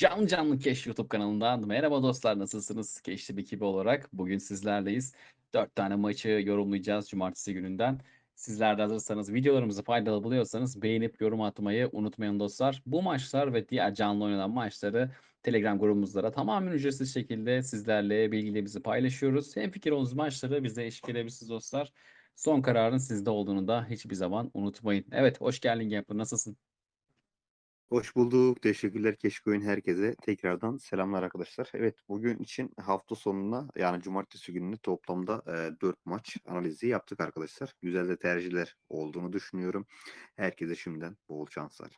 Canlı Canlı Keş YouTube kanalından merhaba dostlar nasılsınız? Keşif ekibi olarak bugün sizlerleyiz. 4 tane maçı yorumlayacağız cumartesi gününden. Sizler de hazırsanız videolarımızı faydalı buluyorsanız beğenip yorum atmayı unutmayın dostlar. Bu maçlar ve diğer canlı oynanan maçları Telegram grubumuzlara tamamen ücretsiz şekilde sizlerle bilgilerimizi paylaşıyoruz. Hem fikir olduğunuz maçları bize eşlik edebilirsiniz dostlar. Son kararın sizde olduğunu da hiçbir zaman unutmayın. Evet hoş geldin Gambler nasılsın? Hoş bulduk. Teşekkürler Keşkoyun herkese. Tekrardan selamlar arkadaşlar. Evet bugün için hafta sonuna yani cumartesi gününe toplamda e, 4 maç analizi yaptık arkadaşlar. Güzel de tercihler olduğunu düşünüyorum. Herkese şimdiden bol şanslar.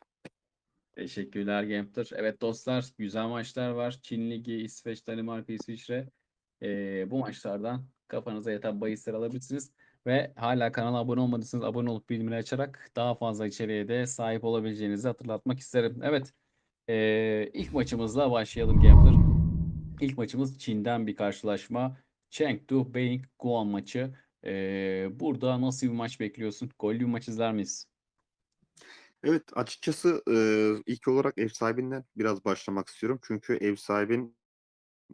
Teşekkürler Gambler. Evet dostlar güzel maçlar var. Çin Ligi, İsveç, Danimarka, İsviçre. Ee, bu maçlardan kafanıza yatan bahisler alabilirsiniz. Ve hala kanala abone olmadıysanız abone olup bildirimleri açarak daha fazla içeriğe de sahip olabileceğinizi hatırlatmak isterim. Evet ee, ilk maçımızla başlayalım Gambler. İlk maçımız Çin'den bir karşılaşma. Chengdu Beijing Guan maçı. Ee, burada nasıl bir maç bekliyorsun? Gollü bir maç izler miyiz? Evet açıkçası e, ilk olarak ev sahibinden biraz başlamak istiyorum. Çünkü ev sahibin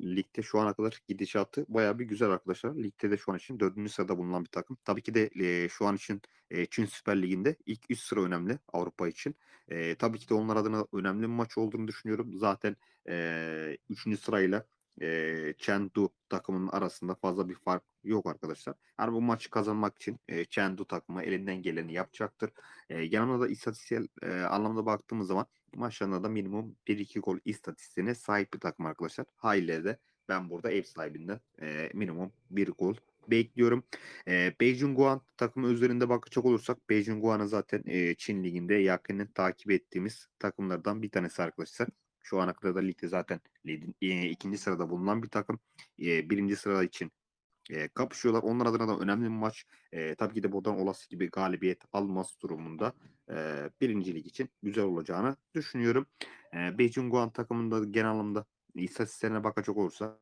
ligde şu ana kadar gidişatı bayağı bir güzel arkadaşlar. Ligde de şu an için dördüncü sırada bulunan bir takım. Tabii ki de e, şu an için e, Çin Süper Ligi'nde ilk üç sıra önemli Avrupa için. E, tabii ki de onlar adına önemli bir maç olduğunu düşünüyorum. Zaten e, üçüncü sırayla e, Chengdu takımının arasında fazla bir fark yok arkadaşlar. Yani bu maçı kazanmak için e, Chengdu takımı elinden geleni yapacaktır. E, yanına da istatistiksel e, anlamda baktığımız zaman maçlarında da minimum 1-2 gol istatistiğine sahip bir takım arkadaşlar. Hayli de ben burada ev sahibinden e, minimum 1 gol bekliyorum. E, Beijing Guan takımı üzerinde bakacak olursak Beijing Guan'ı zaten e, Çin Ligi'nde yakinen takip ettiğimiz takımlardan bir tanesi arkadaşlar. Şu ana kadar da ligde zaten e, ikinci sırada bulunan bir takım. E, birinci sırada için e, kapışıyorlar. Onlar adına da önemli bir maç. E, tabii ki de buradan olası gibi galibiyet alması durumunda e, birincilik için güzel olacağını düşünüyorum. E, Beijing Guan takımında genel anlamda istatistiklerine bakacak olursa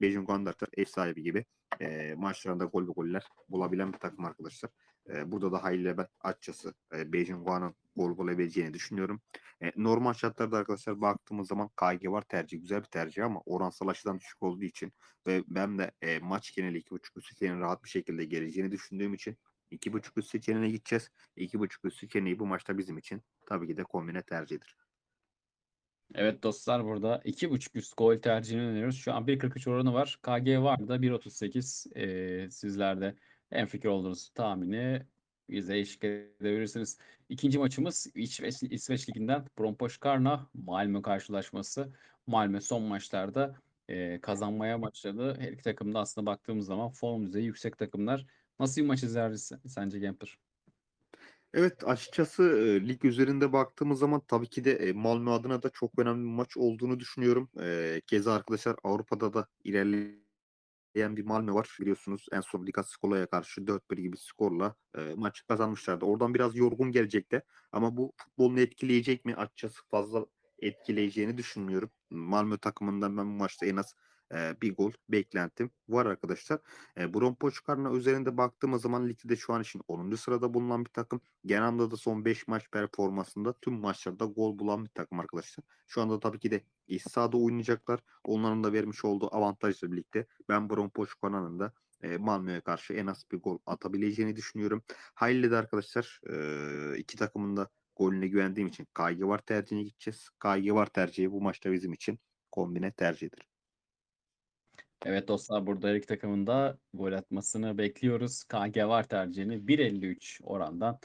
Beijing Guan da ev sahibi gibi e, maçlarında gol ve goller bulabilen bir takım arkadaşlar. E, burada da hayli ben açıkçası e, Beijing Guan'ın gol bulabileceğini düşünüyorum. E, normal şartlarda arkadaşlar baktığımız zaman KG var tercih güzel bir tercih ama oransal açıdan düşük olduğu için ve ben de e, maç geneli 2.5 üst seçeneğin rahat bir şekilde geleceğini düşündüğüm için 2.5 üst seçeneğine gideceğiz. 2.5 üst seçeneği bu maçta bizim için tabii ki de kombine tercihidir. Evet dostlar burada 2.5 üst gol tercihini öneriyoruz. Şu an 1.43 oranı var. KG var da 1.38. Ee, sizler de en fikir olduğunuz tahmini bize eşlik edebilirsiniz. İkinci maçımız İsveç, İsveç Ligi'nden Brompoşkarna Malmö karşılaşması. Malmö son maçlarda e, kazanmaya başladı. Her iki takımda aslında baktığımız zaman form düzeyi yüksek takımlar. Nasıl bir maç izleriz sence Gamper? Evet açıkçası e, lig üzerinde baktığımız zaman tabii ki de e, Malmö adına da çok önemli bir maç olduğunu düşünüyorum. E, keza arkadaşlar Avrupa'da da ilerleyen bir Malmö var. Biliyorsunuz en son Liga Skola'ya karşı 4-1 gibi skorla e, maçı kazanmışlardı. Oradan biraz yorgun gelecekti ama bu futbolunu etkileyecek mi? Açıkçası fazla etkileyeceğini düşünmüyorum. Malmö takımından ben bu maçta en az e, bir gol beklentim var arkadaşlar. E, Brompoçkarna üzerinde baktığımız zaman ligde şu an için 10. sırada bulunan bir takım. Genel anlamda da son 5 maç performansında tüm maçlarda gol bulan bir takım arkadaşlar. Şu anda tabii ki de iç oynayacaklar. Onların da vermiş olduğu avantajla birlikte ben Brompoçkarna'nın da e, Malmö'ye karşı en az bir gol atabileceğini düşünüyorum. Hayli de arkadaşlar e, iki takımın da golüne güvendiğim için KG var tercihine gideceğiz. KG var tercihi bu maçta bizim için kombine tercihidir. Evet dostlar burada her iki takımın da gol atmasını bekliyoruz. KG var tercihini 1.53 orandan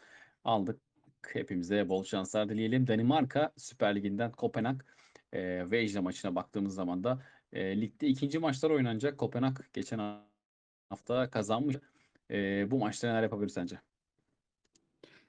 aldık. Hepimize bol şanslar dileyelim. Danimarka Süper Ligi'nden Kopenhag e, Vejle maçına baktığımız zaman da e, ligde ikinci maçlar oynanacak. Kopenhag geçen hafta kazanmış. E, bu maçta neler yapabilir sence?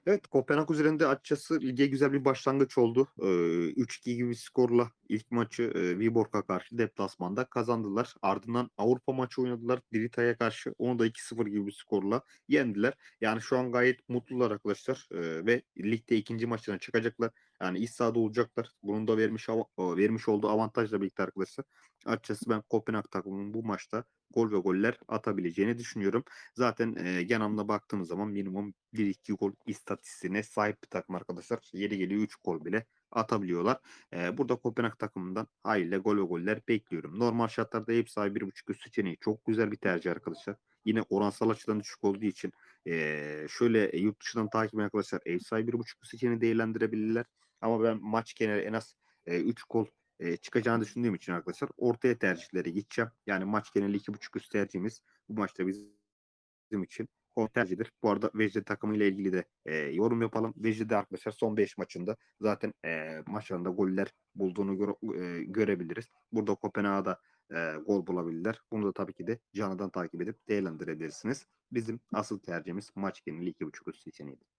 Evet Kopenhag üzerinde açıkçası lige güzel bir başlangıç oldu. Ee, 3-2 gibi bir skorla ilk maçı e, Viborg'a karşı deplasmanda kazandılar. Ardından Avrupa maçı oynadılar. Dirita'ya karşı onu da 2-0 gibi bir skorla yendiler. Yani şu an gayet mutlular arkadaşlar ee, ve ligde ikinci maçlarına çıkacaklar. Yani iç sahada olacaklar. Bunun da vermiş vermiş olduğu avantajla birlikte arkadaşlar. Açıkçası ben Kopenhag takımının bu maçta gol ve goller atabileceğini düşünüyorum. Zaten e, genel baktığımız zaman minimum 1-2 gol istatistiğine sahip bir takım arkadaşlar. Yeri geliyor 3 gol bile atabiliyorlar. Eee, burada Kopenhag takımından hayırlı gol ve goller bekliyorum. Normal şartlarda ev sahibi 1.5 üst seçeneği çok güzel bir tercih arkadaşlar. Yine oransal açıdan düşük olduğu için eee, şöyle e, yurt dışından takip arkadaşlar ev sahibi 1.5 üst seçeneği değerlendirebilirler. Ama ben maç geneli en az 3 gol e, çıkacağını düşündüğüm için arkadaşlar ortaya tercihlere gideceğim. Yani maç geneli 2.5 üst tercihimiz bu maçta bizim için o tercihdir. Bu arada Vejde takımıyla ilgili de e, yorum yapalım. Vejde'de arkadaşlar son 5 maçında zaten e, maçlarında goller bulduğunu göre- e, görebiliriz. Burada Kopenhag'da e, gol bulabilirler. Bunu da tabii ki de canlıdan takip edip değerlendirebilirsiniz. Bizim asıl tercihimiz maç geneli 2.5 üst seçeneğidir.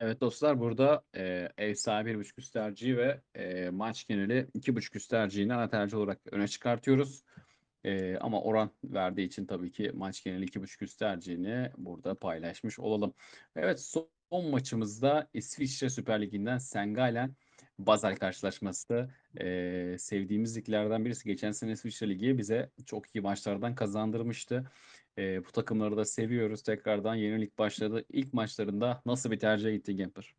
Evet dostlar burada e, ev sahibi 1.5 üst tercihi ve e, maç geneli 2.5 üst tercihini ana tercih olarak öne çıkartıyoruz. E, ama oran verdiği için tabii ki maç geneli 2.5 üst tercihini burada paylaşmış olalım. Evet son maçımızda İsviçre Süper Ligi'nden Sengalen Basel karşılaşması. E, sevdiğimiz liglerden birisi. Geçen sene İsviçre Ligi bize çok iyi maçlardan kazandırmıştı. E, bu takımları da seviyoruz. Tekrardan yeni lig başladı. İlk maçlarında nasıl bir tercih gitti Gemper?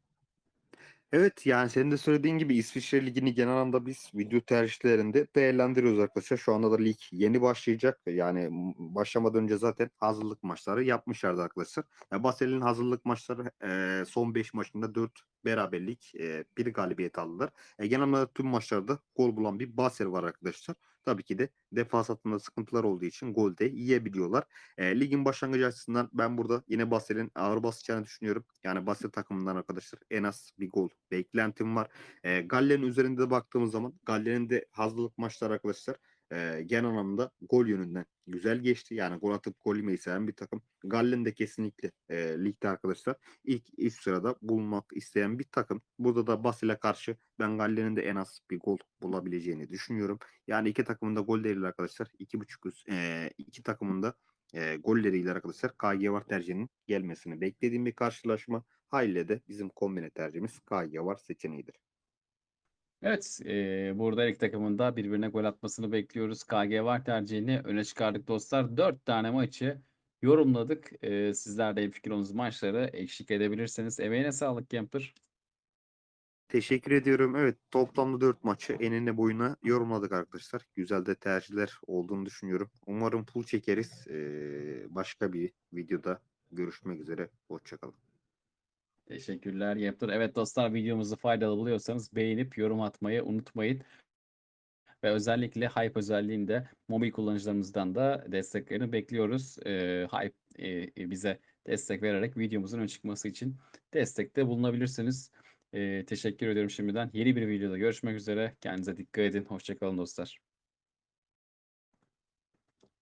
Evet yani senin de söylediğin gibi İsviçre Ligi'ni genel anlamda biz video tercihlerinde değerlendiriyoruz arkadaşlar. Şu anda da lig yeni başlayacak. Yani başlamadan önce zaten hazırlık maçları yapmışlardı arkadaşlar. Ya Basel'in hazırlık maçları e, son 5 maçında 4 beraberlik, e, bir galibiyet aldılar. E, genel anlamda tüm maçlarda gol bulan bir Basel var arkadaşlar. Tabii ki de defans hattında sıkıntılar olduğu için gol de yiyebiliyorlar. E, ligin başlangıcı açısından ben burada yine Basel'in ağır basacağını düşünüyorum. Yani Basel takımından arkadaşlar en az bir gol beklentim var. E, Galler'in üzerinde de baktığımız zaman Galler'in de hazırlık maçları arkadaşlar e, genel anlamda gol yönünden güzel geçti. Yani gol atıp gol yemeyi seven bir takım. Gallen de kesinlikle e, ligde arkadaşlar ilk üst sırada bulunmak isteyen bir takım. Burada da Basel'e karşı ben Galler'in de en az bir gol bulabileceğini düşünüyorum. Yani iki takımın da gol değeri arkadaşlar. iki buçuk üst, e, iki takımın da e, golleriyle arkadaşlar KG var tercihinin gelmesini beklediğim bir karşılaşma. Hayli de bizim kombine tercihimiz KG var seçeneğidir. Evet, e, burada ilk takımında birbirine gol atmasını bekliyoruz. KG var tercihini öne çıkardık dostlar. 4 tane maçı yorumladık. E, sizler de fikir olduğunuz maçları eşlik edebilirseniz. Emeğine sağlık Gemper. Teşekkür ediyorum. Evet toplamda 4 maçı enine boyuna yorumladık arkadaşlar. Güzel de tercihler olduğunu düşünüyorum. Umarım pul çekeriz. Ee, başka bir videoda görüşmek üzere. Hoşçakalın. Teşekkürler Gemper. Evet dostlar videomuzu faydalı buluyorsanız beğenip yorum atmayı unutmayın. Ve özellikle Hype özelliğinde mobil kullanıcılarımızdan da desteklerini bekliyoruz. E, Hype e, bize destek vererek videomuzun ön çıkması için destekte bulunabilirsiniz. E, teşekkür ediyorum şimdiden. Yeni bir videoda görüşmek üzere. Kendinize dikkat edin. Hoşçakalın dostlar.